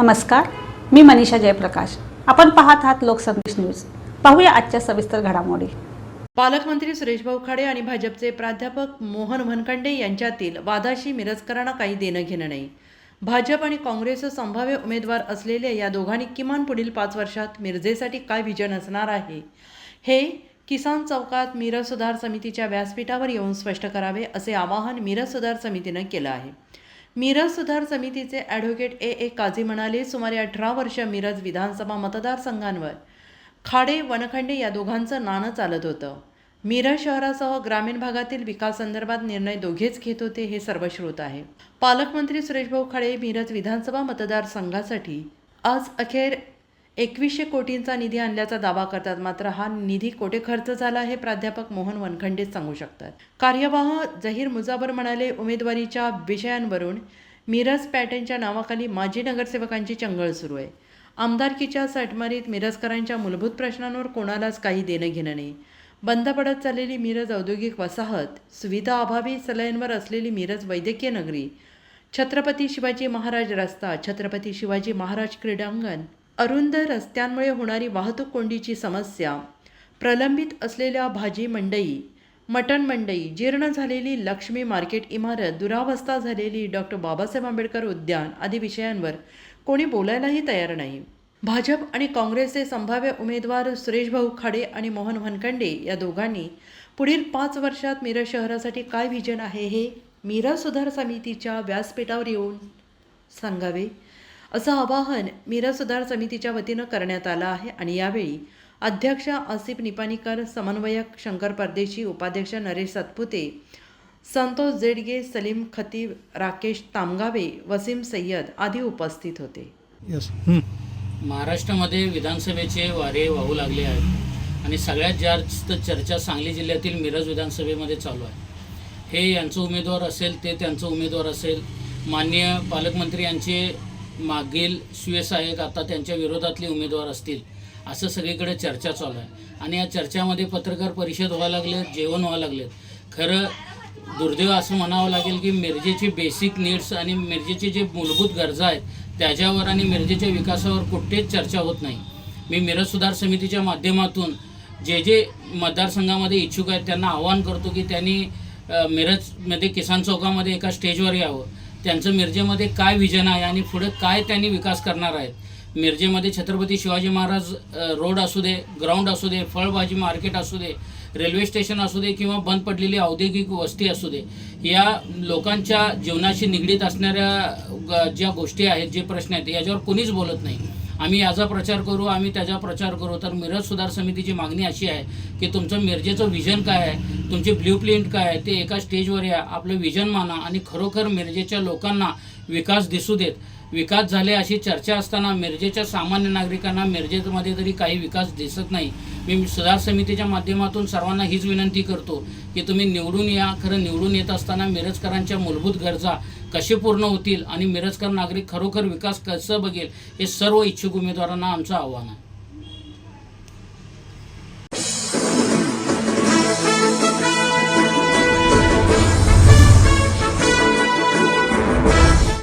नमस्कार मी मनीषा जयप्रकाश. आपण पाहत आहात लोकसंदेश न्यूज. पाहूया आजच्या सविस्तर घडामोडी. पालकमंत्री सुरेशभाऊ खाडे आणि भाजपचे प्राध्यापक मोहन वनखंडे यांच्यातील वादाशी मिरजकरांना काही देणं घेणं नाही. भाजप आणि काँग्रेस संभाव्य उमेदवार असलेल्या या दोघांनी किमान पुढील पाच वर्षात मिरजेसाठी काय विजन असणार आहे? हे किसान चौकात मिरज सुधार समितीच्या व्यासपीठावर येऊन स्पष्ट करावे असे आवाहन मिरज सुधार समितीनं केलं आहे. मिरज सुधार समितीचे ॲडव्होकेट ए. ए. काझी म्हणाले सुमारे अठरा वर्ष मिरज विधानसभा मतदारसंघांवर. खाडे वनखंडे या दोघांचं नाणं चालत होतं. मिरज शहरासह ग्रामीण भागातील विकासासंदर्भात निर्णय दोघेच घेत होते हे सर्वश्रोत आहे. पालकमंत्री सुरेशभाऊ खाडे मिरज विधानसभा मतदारसंघासाठी. आज अखेर एकवीसशे कोटींचा निधी आणल्याचा दावा करतात. मात्र हा निधी कोठे खर्च झाला हे प्राध्यापक मोहन वनखंडेच सांगू शकतात. कार्यवाह जहीर मुजाबर म्हणाले उमेदवारीच्या विषयांवरून मिरज पॅटर्नच्या नावाखाली माजी नगरसेवकांची चंगळ सुरू आहे. आमदारकीच्या सटमारीत मिरजकरांच्या मूलभूत प्रश्नांवर कोणालाच काही देणं घेणं नाही. बंद पडत चाललेली मिरज औद्योगिक वसाहत सुविधा अभावी सलयनवर असलेली मिरज वैद्यकीय नगरी छत्रपती शिवाजी महाराज रस्ता छत्रपती शिवाजी महाराज क्रीडांगण अरुंद रस्त्यांमुळे होणारी वाहतूक कोंडीची समस्या प्रलंबित असलेल्या भाजी मंडई मटण मंडई जीर्ण झालेली लक्ष्मी मार्केट इमारत दुरावस्था झालेली डॉक्टर बाबासाहेब आंबेडकर उद्यान आदी विषयांवर कोणी बोलायलाही तयार नाही. भाजप आणि काँग्रेसचे संभाव्य उमेदवार सुरेशभाऊ खाडे आणि मोहन वनखंडे या दोघांनी पुढील पाच वर्षात मिरज शहरासाठी काय व्हिजन आहे हे मिरज सुधार समितीच्या व्यासपीठावर येऊन सांगावे? असं आवाहन मिरज सुधार समितीच्या वतीनं करण्यात आलं आहे आणि यावेळी अध्यक्ष आसिफ निपाणीकर समन्वयक शंकर परदेशी उपाध्यक्ष नरेश सतपुते संतोष जेडगे सलीम खतीब राकेश तामगावे वसीम सय्यद आदी उपस्थित होते. यस महाराष्ट्रामध्ये विधानसभेचे वारे वाहू लागले आहेत आणि सगळ्यात जास्त चर्चा सांगली जिल्ह्यातील मिरज विधानसभेमध्ये चालू आहे. हे यांचं उमेदवार असेल ते त्यांचं उमेदवार असेल माननीय पालकमंत्री यांचे मागील शिवसहाय्यक आता त्यांच्या विरोधातले उमेदवार असतील असं सगळीकडे चर्चा चालू आहे. आणि या चर्चामध्ये पत्रकार परिषद व्हायला लागलेत जेवण व्हायला लागलेत. खरं दुर्दैव असं म्हणावं लागेल की मिरजेचे बेसिक नीड्स आणि मिरजेचे जे मूलभूत गरजा आहेत त्याच्यावर आणि मिरजेच्या विकासावर कुठेच चर्चा होत नाही. मी मिरज सुधार समितीच्या माध्यमातून जे जे मतदारसंघामध्ये इच्छुक आहेत त्यांना आवाहन करतो की त्यांनी मिरजमध्ये किसान चौकामध्ये एका स्टेजवर यावं. त्यांचं मिरजेमध्ये काय विजन आहे आणि पुढे काय त्यांनी विकास करणार आहेत? मिरजेमध्ये छत्रपती शिवाजी महाराज रोड असू दे ग्राउंड असू दे फळभाजी मार्केट असू दे रेल्वे स्टेशन असू दे किंवा बंद पडलेली औद्योगिक वस्ती असू दे या लोकांच्या जीवनाशी निगडीत असणाऱ्या ज्या गोष्टी आहेत जे प्रश्न आहेत याच्यावर कोणीच बोलत नाही. आम्ही याचा प्रचार करू आम्ही त्याचा प्रचार करू. तर मिरज सुधार समितीची मागणी अशी आहे की तुमचं मिरजेचं विजन काय आहे? तुमची ब्ल्यू प्रिंट काय आहे ते एका स्टेजवर या. आपलं विजन माना आणि खरोखर मिरजेच्या लोकांना विकास दिसू देत. विकास झाले अशी चर्चा असताना मिरजेच्या सामान्य नागरिकांना मिरजेमध्ये तरी काही विकास दिसत नाही. मी सुधार समितीच्या माध्यमातून सर्वांना हीच विनंती करतो की तुम्ही निवडून या. खरं निवडून येत असताना मिरजकरांच्या मूलभूत गरजा कसे पूर्ण होतील आणि मिरजकर नागरिक खरोखर विकास कसं बघेल हे सर्व इच्छुक उमेदवारांना आमचं आव्हान आहे.